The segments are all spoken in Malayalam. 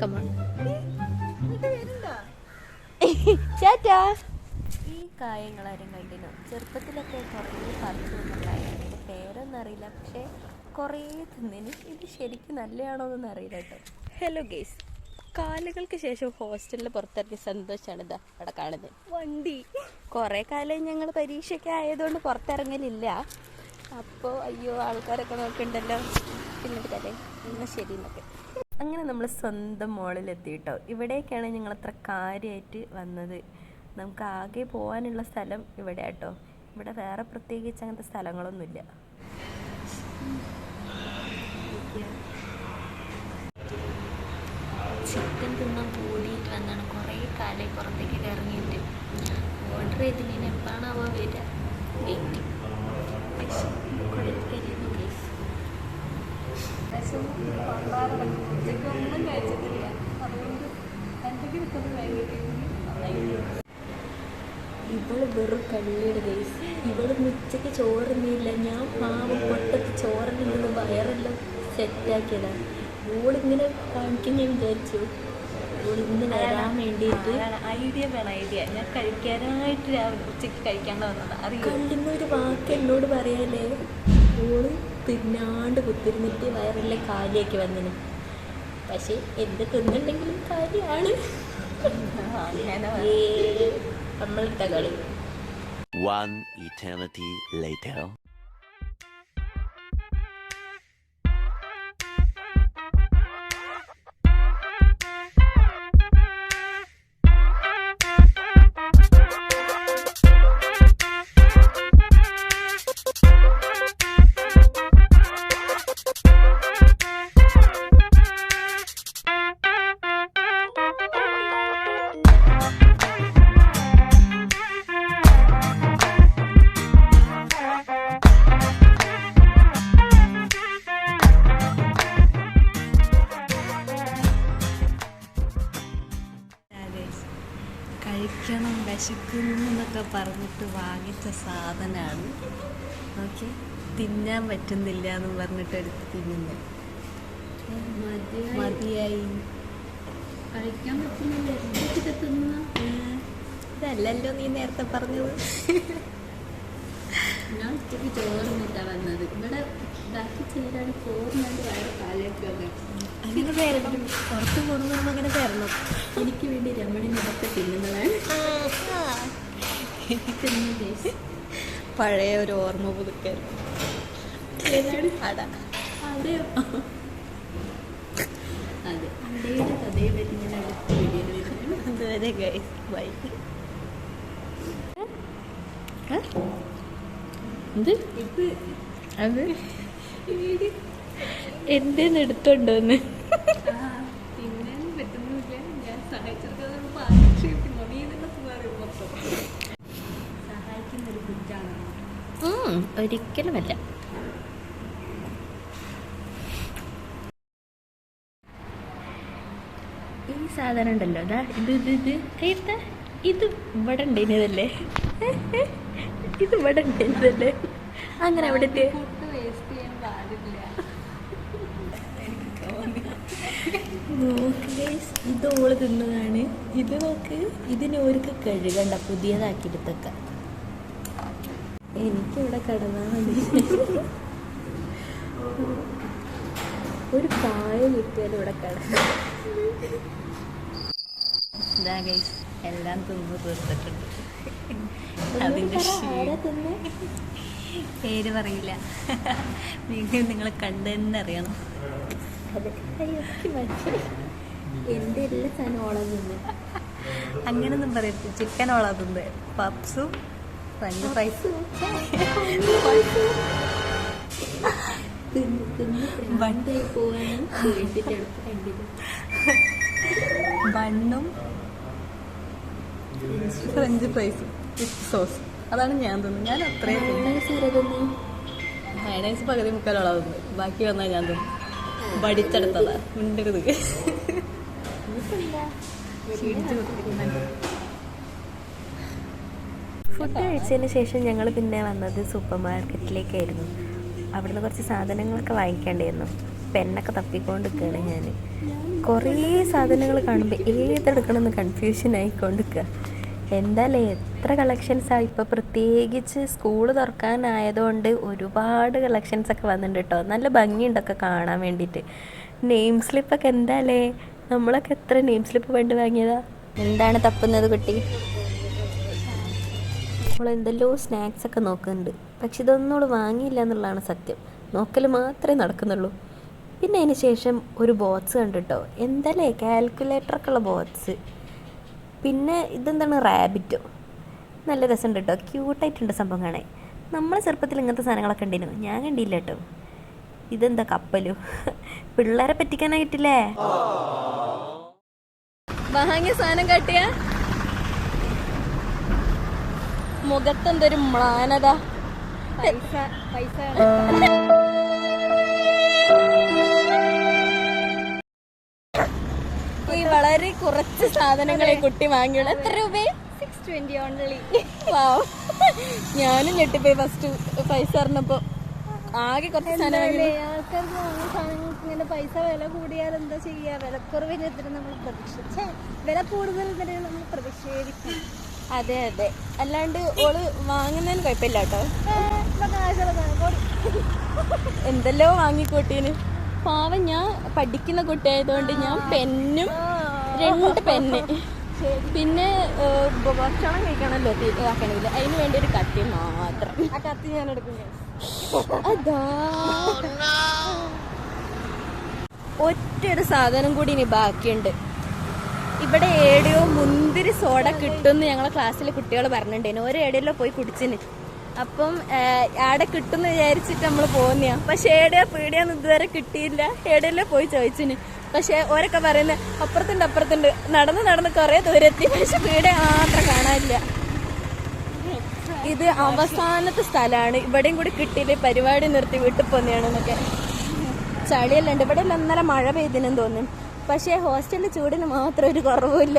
കമാൺ ചേട്ടാ. ഈ കായങ്ങളാരും കണ്ടിനോ ചെറുപ്പത്തിലൊക്കെ കുറേ പറിച്ചു തിന്നുണ്ടായിരുന്നു എന്റെ പേരൊന്നും അറിയില്ല പക്ഷേ കുറേ തിന്നിന്. ഇത് ശരിക്കും നല്ലതാണോ എന്നൊന്നും അറിയില്ല കേട്ടോ. ഹലോ ഗേസ് കാലുകൾക്ക് ശേഷം ഹോസ്റ്റലിൽ പുറത്തിറങ്ങിയ സന്തോഷമാണ് ഇതാ അവിടെ കാണുന്നത്. വണ്ടി. കുറേ കാലം ഞങ്ങൾ പരീക്ഷയൊക്കെ ആയതുകൊണ്ട് പുറത്തിറങ്ങലില്ല. അപ്പോൾ അയ്യോ ആൾക്കാരൊക്കെ നോക്കണ്ടല്ലോ. പിന്നീട് കഥ എന്നാൽ ശരി എന്നൊക്കെ അങ്ങനെ നമ്മൾ സ്വന്തം മോളിലെത്തി കേട്ടോ ഇവിടേക്കാണ് ഞങ്ങൾ അത്ര കാര്യമായിട്ട് വന്നത്. നമുക്ക് ആകെ പോകാനുള്ള സ്ഥലം ഇവിടെ കേട്ടോ ഇവിടെ വേറെ പ്രത്യേകിച്ച് അങ്ങനത്തെ സ്ഥലങ്ങളൊന്നുമില്ല. ചിക്കൻ തിന്നാൻ കൂടിയിട്ട് വന്നാണ് കുറേ കാലമായി പുറത്തേക്ക് ഇറങ്ങിയിട്ട് ഓർഡർ ചെയ്തില്ല എപ്പോഴാണ് അവ വരിക വെയിറ്റ് ഒന്നും കഴിച്ചിട്ടില്ല. അതുകൊണ്ട് എന്തെങ്കിലും ഇവൾ വെറും കള്ളിയുടെ കേസ് ഇവൾ ഉച്ചയ്ക്ക് ചോറുന്നില്ല ഞാൻ പാവം പൊട്ടത്ത് ചോറിനുള്ള വയറെല്ലാം സെറ്റാക്കിയതാണ് ഓളിങ്ങനെ കാണിക്കാൻ ഞാൻ വിചാരിച്ചു. ഇന്ന് വരാൻ വേണ്ടിയിട്ട് ഐഡിയ വേണം ഐഡിയ. ഞാൻ കഴിക്കാനായിട്ട് രാവിലെ ഉച്ചയ്ക്ക് കഴിക്കാണ്ട് വന്നതാണ് അറിയോ? ഒരു വാക്ക് എന്നോട് പറയാലേ ഓൾ തിന്നാണ്ട് കുത്തിരുന്നിട്ട് വയറെല്ലാം കാലിയൊക്കെ വന്നിന്. പക്ഷെ എന്ത് തിന്നുണ്ടെങ്കിലും കാര്യമാണ് നമ്മളിട്ട കളി. One eternity later. കഴിക്കണം വിശക്കുന്നു എന്നൊക്കെ പറഞ്ഞിട്ട് വാങ്ങിച്ച സാധനമാണ് ഓക്കെ തിന്നാൻ പറ്റുന്നില്ല എന്ന് പറഞ്ഞിട്ട് എടുത്ത് തിന്നുന്നു. മതിയായി. കഴിക്കാൻ പറ്റുന്നില്ല. ഇതല്ലല്ലോ നീ നേരത്തെ പറഞ്ഞത്. ഞാൻ ഉച്ചയ്ക്ക് മുട്ട വന്നത്. ഇവിടെ ബാക്കി ചെയ്താണ് ചോറിനാണ്ട് വയറ് കാലേക്ക് വന്നത് അങ്ങനെ തരണം പുറത്ത് പോകുമ്പോൾ അങ്ങനെ തരണം എനിക്ക് വേണ്ടി രമണി തിന്നുന്നതാണ് പഴയ ഒരു ഓർമ്മ പുതുക്കായിരുന്നു അതെ അവിടെയോ അതെ. അവിടെയുടെ കഥയെ പറ്റി ഞാൻ അടുത്ത വീഡിയോയിൽ വരുന്നത് അതുവരെ ഗൈസ് ബൈ എന്ത്? ഇത് അത്? എന്റെ എടുത്തുണ്ടോന്ന് ഒരിക്കലുമല്ല. ഈ സാധനം ഉണ്ടല്ലോ അതാ ഇത് ഇത് ഇത്. കയ്യത്ത ഇത് ഇവിടെ ഉണ്ടായിരുന്നതല്ലേ ഇത് ഇവിടെ ഉണ്ടായിരുന്നതല്ലേ അങ്ങനെ അവിടെ ഫുഡ് ഇത് ഓൾ തിന്നതാണ്. ഇത് നോക്ക് ഇതിന് ഓർക്ക് കഴുകണ്ട പുതിയതാക്കിയെടുത്തൊക്കെ. എനിക്കിവിടെ കിടന്നാൽ മതി. ഒരു പായ കിട്ടിയാലും ഇവിടെ കിടന്നു. ഇതാ ഗൈസ് എല്ലാം തിന്ന് തീർത്തിട്ടുണ്ട്. അതിന്റെ പേര് പറയില്ല. നിങ്ങൾ നിങ്ങൾ കണ്ടു തന്നെ അറിയണം. എല്ലാ ഓളം അങ്ങനൊന്നും പറയരുത്. ചിക്കൻ ഓളാതുണ്ട് പപ്സും ഫ്രഞ്ച് ഫ്രൈസും തിന്ന് തിന്ന് ബണ്ടായി ബണ്ണും ഫ്രഞ്ച് ഫ്രൈസും വിത്ത് സോസ് അതാണ് ഞാൻ തിന്നു. ഞാൻ അത്രയും മയണൈസ് പകുതി മുക്കാലുള്ള തിന്നു. ബാക്കി വന്നാൽ ഞാൻ തിന്നു. വടിച്ചെടുത്തതാ മിണ്ടരുത്. ഫുഡ് കഴിച്ചതിന് ശേഷം ഞങ്ങൾ പിന്നെ വന്നത് സൂപ്പർ മാർക്കറ്റിലേക്കായിരുന്നു അവിടുന്ന് കുറച്ച് സാധനങ്ങളൊക്കെ വാങ്ങിക്കേണ്ടിയിരുന്നു. പെണ്ണൊക്കെ തപ്പിക്കൊണ്ടിരിക്കുകയാണ് ഞാൻ കുറേ സാധനങ്ങൾ കാണുമ്പോൾ ഏതെടുക്കണമെന്ന് കൺഫ്യൂഷൻ ആയിക്കൊണ്ടിരിക്കുക. എന്തായാലും എത്ര കളക്ഷൻസ് ആ? ഇപ്പോൾ പ്രത്യേകിച്ച് സ്കൂൾ തുറക്കാനായതുകൊണ്ട് ഒരുപാട് കളക്ഷൻസ് ഒക്കെ വന്നിട്ടുണ്ട് കേട്ടോ നല്ല ഭംഗിയുണ്ടൊക്കെ കാണാൻ വേണ്ടിയിട്ട്. നെയിം സ്ലിപ്പൊക്കെ എന്തായാലേ? നമ്മളൊക്കെ എത്ര നെയിം സ്ലിപ്പ് പണ്ട് വാങ്ങിയതാ? എന്താണ് തപ്പുന്നത് കുട്ടി? നമ്മൾ എന്തെല്ലോ സ്നാക്സ് ഒക്കെ നോക്കുന്നുണ്ട്. പക്ഷെ ഇതൊന്നും അവൾ വാങ്ങിയില്ല എന്നുള്ളതാണ് സത്യം. നോക്കൽ മാത്രമേ നടക്കുന്നുള്ളൂ. പിന്നെ അതിന് ശേഷം ഒരു ബോക്സ് കണ്ടിട്ടോ? എന്തല്ലേ കാൽക്കുലേറ്ററൊക്കെ ഉള്ള ബോക്സ് പിന്നെ ഇതെന്താണ്? റാബിറ്റോ നല്ല രസമുണ്ട് കേട്ടോ ക്യൂട്ടായിട്ടുണ്ട് സംഭവം കാണാൻ. നമ്മളെ ചെറുപ്പത്തിൽ ഇങ്ങനത്തെ സാധനങ്ങളൊക്കെ ഉണ്ടേനു. ഞാൻ കണ്ടില്ല കേട്ടോ ഇതെന്താ കപ്പലു? പിള്ളേരെ പറ്റിക്കാനായിട്ടില്ലേ? വാങ്ങിയ സാധനം കാട്ടിയ? മുഖത്തെന്തൊരു മ്ലാനത. പൈസ പൈസ. വളരെ കുറച്ച് സാധനങ്ങളെ കുട്ടി വാങ്ങിയുള്ളൂ. എത്ര രൂപയെ? Six twenty only wow. ഞാനും ഞെട്ടിപ്പോയി ഫസ്റ്റ് പൈസ അറിഞ്ഞപ്പോ ആകെ കുറച്ച് സാധനം വാങ്ങി ആൾക്കാർക്ക് സാധനങ്ങൾക്ക് ഇങ്ങനെ പൈസ വില കൂടിയാൽ എന്താ ചെയ്യാ? വിലക്കുറവിനെതിരെ നമ്മൾ പ്രതീക്ഷിച്ചേ. വില കൂടുതൽ നമ്മൾ പ്രതിഷേധിക്കും അതെ അതെ. അല്ലാണ്ട് ഓൾ വാങ്ങുന്നതിന് കുഴപ്പമില്ല കേട്ടോ. എന്തെല്ലോ വാങ്ങിക്കൂട്ടീന്. പാവം ഞാൻ പഠിക്കുന്ന കുട്ടിയായതുകൊണ്ട് ഞാൻ പെന്നും രണ്ട് പെന്ന് പിന്നെ ഭക്ഷണം കഴിക്കണമല്ലോ ആക്കണമെങ്കിൽ അതിന് വേണ്ടി ഒരു കത്തി മാത്രം. ആ കത്തി ഞാൻ എടുക്കും അതാ. ഒറ്റൊരു സാധനം കൂടി ഇനി ബാക്കിയുണ്ട്. ഇവിടെ ഏടിയോ മുന്തിരി സോഡ കിട്ടുമെന്ന് ഞങ്ങളെ ക്ലാസ്സിലെ കുട്ടികൾ പറഞ്ഞിട്ടുണ്ടായിരുന്നു. ഒരു ഏടിയല്ലോ പോയി കുടിച്ചിന്. അപ്പം ആടെ കിട്ടുമെന്ന് വിചാരിച്ചിട്ട് നമ്മൾ പോകുന്നയാ പക്ഷെ ഏടിയാ പീടിയാന്ന് ഇതുവരെ കിട്ടിയില്ല. ഏടിയല്ലോ പോയി ചോദിച്ചിന്. പക്ഷെ ഓരൊക്കെ പറയുന്നത് അപ്പുറത്തുണ്ട് അപ്പുറത്തുണ്ട്. നടന്ന് നടന്ന് കുറേ ദൂരെത്തി. പക്ഷെ വീട് മാത്രം കാണാനില്ല. ഇത് അവസാനത്തെ സ്ഥലമാണ്. ഇവിടെയും കൂടി കിട്ടിയില്ല പരിപാടി നിർത്തി വീട്ടിൽ പോന്നെയാണെന്നൊക്കെ ചളിയെല്ലാം ഉണ്ട് ഇവിടെ നന്നര മഴ പെയ്തിനെന്ന് തോന്നുന്നു പക്ഷേ ഹോസ്റ്റലിൽ ചൂടിന് മാത്രം ഒരു കുറവുമില്ല.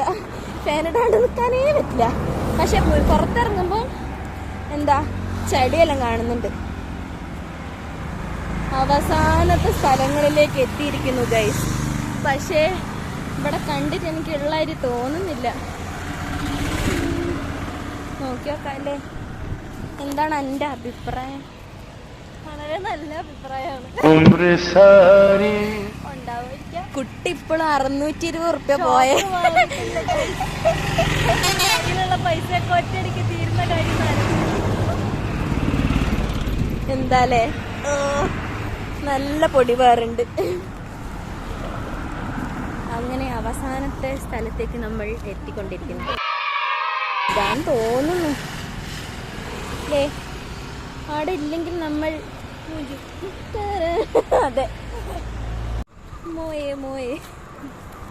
ഫാനിടാണ്ട് നിൽക്കാനേ പറ്റില്ല. പക്ഷെ പുറത്തിറങ്ങുമ്പോ എന്താ ചെടിയെല്ലാം കാണുന്നുണ്ട്. അവസാനത്തെ സ്ഥലങ്ങളിലേക്ക് എത്തിയിരിക്കുന്നു ഗൈസ് പക്ഷേ ഇവിടെ കണ്ടിട്ട് എനിക്ക് ഉള്ളൊരു തോന്നുന്നില്ല. നോക്കി നോക്കാം അല്ലേ എന്താണ് എന്റെ അഭിപ്രായം? വളരെ നല്ല അഭിപ്രായമാണ്. കുട്ടി ഇപ്പോഴും അറുന്നൂറ്റി ഇരുപത് റുപ്യ പോയ. കയ്യിലുള്ള പൈസ ഒറ്റയടിക്ക് തീരുന്ന കാര്യം എന്താലേ? നല്ല പൊടി പൊടിപാറുണ്ട് അങ്ങനെ അവസാനത്തെ സ്ഥലത്തേക്ക് നമ്മൾ എത്തിക്കൊണ്ടിരിക്കുന്നു. ഞാൻ തോന്നുന്നു. അല്ലേ അവിടെ ഇല്ലെങ്കിൽ നമ്മൾ അതെ. മോയെ മോയെ.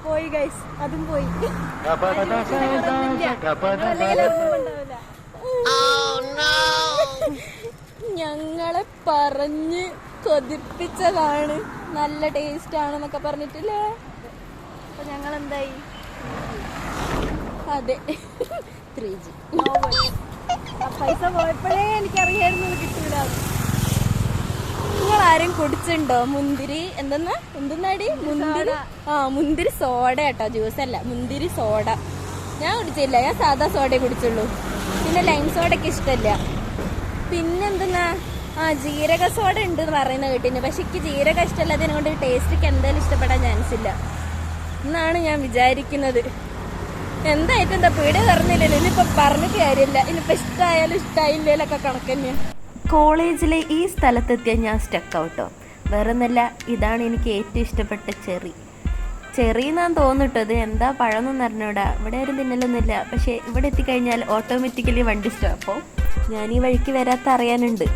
പോയി ഗൈസ് അതും പോയി. ഞങ്ങളെ പറഞ്ഞ് കൊതിപ്പിച്ചതാണ്. നല്ല ടേസ്റ്റ് ആണെന്നൊക്കെ പറഞ്ഞിട്ടില്ലേ? അപ്പൊ ഞങ്ങൾ എന്തായി അതെ ത്രീ ജി പൈസ പോയപ്പോഴേ എനിക്കറിയായിരുന്നു കിട്ടൂല നിങ്ങൾ ആരും കുടിച്ചിട്ടുണ്ടോ? മുന്തിരി എന്തെന്ന്? എന്തെന്നാടി? മുന്തിരി ആ മുന്തിരി സോഡ കേട്ടോ ജ്യൂസ് അല്ല മുന്തിരി സോഡ. ഞാൻ കുടിച്ചില്ല. ഞാൻ സാധാ സോഡയെ കുടിച്ചുള്ളൂ. പിന്നെ ലൈം സോഡയ്ക്ക് ഇഷ്ടമല്ല പിന്നെന്തെന്നാ ആ ജീരക സോഡ ഉണ്ട് എന്ന് പറയുന്ന കേട്ടിന് പക്ഷെ എനിക്ക് ജീരക ഇഷ്ടമല്ലാതെ കൊണ്ട് ടേസ്റ്റിക്ക് എന്തായാലും ഇഷ്ടപ്പെടാൻ ചാൻസ് ഇല്ല. എന്നാണ് ഞാൻ വിചാരിക്കുന്നത്. എന്തായിട്ടും എന്താ പീടിക തുറന്നില്ലല്ലോ ഇനിയിപ്പൊ പറഞ്ഞിട്ട് കാര്യമില്ല. ഇനിയിപ്പൊ ഇഷ്ടമായാലും ഇഷ്ടമായില്ലേലൊക്കെ കണക്ക് കോളേജിലെ ഈ സ്ഥലത്തെത്തിയ ഞാൻ സ്റ്റക്ക് ഔട്ടോ വേറെ ഒന്നല്ല ഇതാണ് എനിക്ക് ഏറ്റവും ഇഷ്ടപ്പെട്ട ചെറി. ചെറി എന്നാ തോന്നിട്ടത് എന്താ പഴമൊന്നും അറിഞ്ഞൂടാ. ഇവിടെ ആരും തിന്നലൊന്നുമില്ല. പക്ഷേ ഇവിടെ എത്തിക്കഴിഞ്ഞാൽ ഓട്ടോമാറ്റിക്കലി വണ്ടി സ്റ്റോപ്പോ ഞാൻ ഈ വഴിക്ക് വരാത്ത അറിയാനുണ്ട്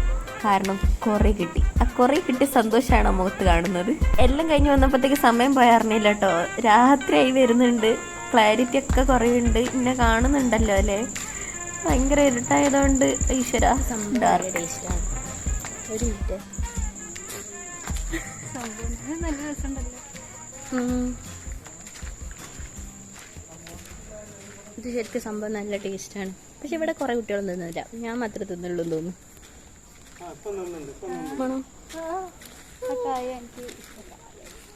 കാരണം കുറേ കിട്ടി. ആ കുറേ കിട്ടി സന്തോഷമാണ് ആ മുഖത്ത് കാണുന്നത്. എല്ലാം കഴിഞ്ഞ് വന്നപ്പോഴത്തേക്ക് സമയം പോയി അറിഞ്ഞില്ല കേട്ടോ. രാത്രിയായി വരുന്നുണ്ട്. ക്ലാരിറ്റി ഒക്കെ കുറയുണ്ട് ഇന്നെ കാണുന്നുണ്ടല്ലോ അല്ലേ? ഭയങ്കര ഇരുട്ടായതുകൊണ്ട് ഈശ്വര ഇത് ശരിക്കും സംഭവം നല്ല ടേസ്റ്റാണ്. പക്ഷെ ഇവിടെ കുറേ കുട്ടികളൊന്നും തിന്നില്ല. ഞാൻ മാത്രമേ തിന്നുള്ളൂ എന്ന് തോന്നുന്നു. ഇഷ്ടപ്പെട്ട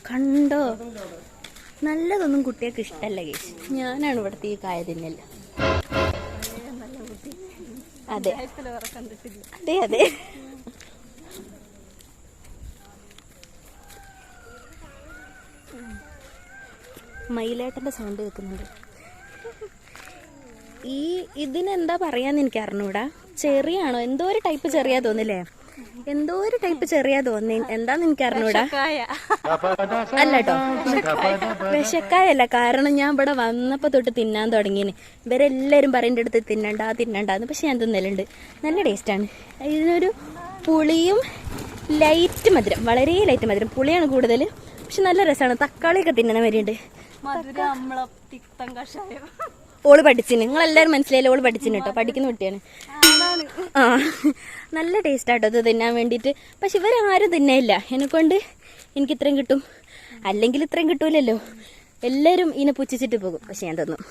കണ്ടോ? നല്ലതൊന്നും കുട്ടികൾക്ക് ഇഷ്ടല്ല കേസ് ഞാനാണ് ഇവിടുത്തെ ഈ കായ തിന്നല്ല അതെ. അതെ അതെ. മയിലേട്ടന്റെ സൗണ്ട് കേൾക്കുന്നുണ്ട്. ഈ ഇതിനെന്താ പറയാന്ന് എനിക്ക് അറിഞ്ഞൂടാ? ചെറിയാണോ? എന്തോ ഒരു ടൈപ്പ് ചെറിയാ തോന്നില്ലേ എന്തോ ഒരു ടൈപ്പ് ചെറിയാ തോന്നി. എന്താന്ന് എനിക്ക് അറിഞ്ഞൂടാ അല്ല കേട്ടോ വിശക്കായല്ല. കാരണം ഞാൻ ഇവിടെ വന്നപ്പോ തൊട്ട് തിന്നാൻ തുടങ്ങിന് ഇവരെല്ലാരും പറയുന്ന അടുത്ത് തിന്നണ്ട തിന്നണ്ടെന്ന് പക്ഷെ ഞാൻ തിന്നലുണ്ട്. നല്ല ടേസ്റ്റാണ് ഇതിനൊരു പുളിയും ലൈറ്റ് മധുരം. വളരെ ലൈറ്റ് മധുരം. പുളിയാണ് കൂടുതൽ. പക്ഷെ നല്ല രസമാണ് തക്കാളിയൊക്കെ തിന്നണ വരെയുണ്ട് ഓൾ പഠിച്ചിന്. നിങ്ങൾ എല്ലാരും മനസ്സിലായില്ല? ഓൾ പഠിച്ചിന് കേട്ടോ പഠിക്കുന്ന കുട്ടിയാണ്. ആ നല്ല ടേസ്റ്റ് ആട്ടോ ഇത് തിന്നാൻ വേണ്ടിയിട്ട്. പക്ഷെ ഇവരാരും തിന്നയില്ല. എന്നെക്കൊണ്ട് എനിക്ക് ഇത്രയും കിട്ടും. അല്ലെങ്കിൽ ഇത്രയും കിട്ടൂലല്ലോ. എല്ലാവരും ഇതിനെ പുച്ഛിച്ചിട്ട് പോകും. പക്ഷെ ഞാൻ തിന്നും.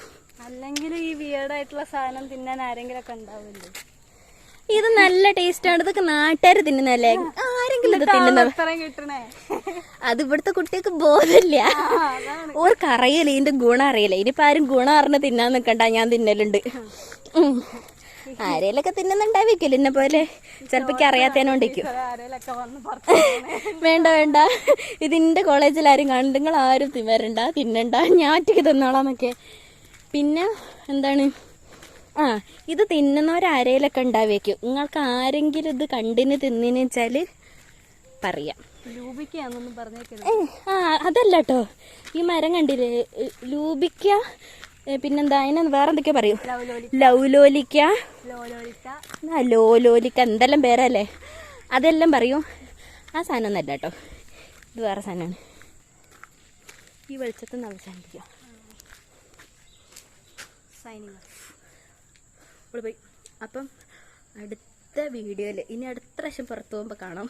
അല്ലെങ്കിൽ ഈ വിയേർഡായിട്ടുള്ള സാധനം തിന്നാൻ ആരെങ്കിലും ഒക്കെ ഉണ്ടാവില്ലേ ഇത് നല്ല ടേസ്റ്റ് ആണ്. ഇതൊക്കെ നാട്ടുകാർ തിന്നുന്നല്ലേ ആരെങ്കിലും ഇത് കിട്ടണേ? അത് ഇവിടുത്തെ കുട്ടികൾക്ക് ബോധമില്ല. ഓർക്ക് അറിയില്ല. ഇതിന്റെ ഗുണം അറിയില്ല. ഇനിയിപ്പോ ആരും ഗുണം അറിഞ്ഞ് തിന്നാൻ നിക്കണ്ട. ഞാൻ തിന്നലുണ്ട്. ആരേലൊക്കെ തിന്നുന്നുണ്ടാവിക്കില്ല എന്നെ പോലെ. ചിലപ്പോ അറിയാത്തതിനോണ്ടിരിക്കും പറഞ്ഞു വേണ്ട വേണ്ട. ഇതിന്റെ കോളേജിൽ ആരും കണ്ടു നിങ്ങൾ ആരും തിന്നരണ്ട തിന്നണ്ട. ഞാൻ ഒറ്റയ്ക്ക് തിന്നോളാന്നൊക്കെ. പിന്നെ എന്താണ്? ആ ഇത് തിന്നുന്നവരാരേലൊക്കെ ഉണ്ടാവേക്കും. നിങ്ങൾക്ക് ആരെങ്കിലും ഇത് കണ്ടിന് തിന്നിന് വെച്ചാൽ പറയാം. ആ അതല്ല കേട്ടോ ഈ മരം കണ്ടില്ലേ? ലൂബിക്ക പിന്നെന്താ? അതിനെ വേറെ എന്തൊക്കെയാ പറയൂ? ലൗലോലിക്ക. ലോലോലിക്ക. എന്തെല്ലാം പേരല്ലേ? അതെല്ലാം പറയൂ. ആ സാധനം ഒന്നല്ല കേട്ടോ. ഇത് വേറെ സാധനമാണ്. ഈ വെളിച്ചത്തിൽ നിന്ന് അവസാനിപ്പിക്കാം. പോയി. അപ്പം അടുത്ത വീഡിയോയിൽ ഇനി അടുത്ത പ്രാവശ്യം പുറത്തു പോകുമ്പോൾ കാണാം.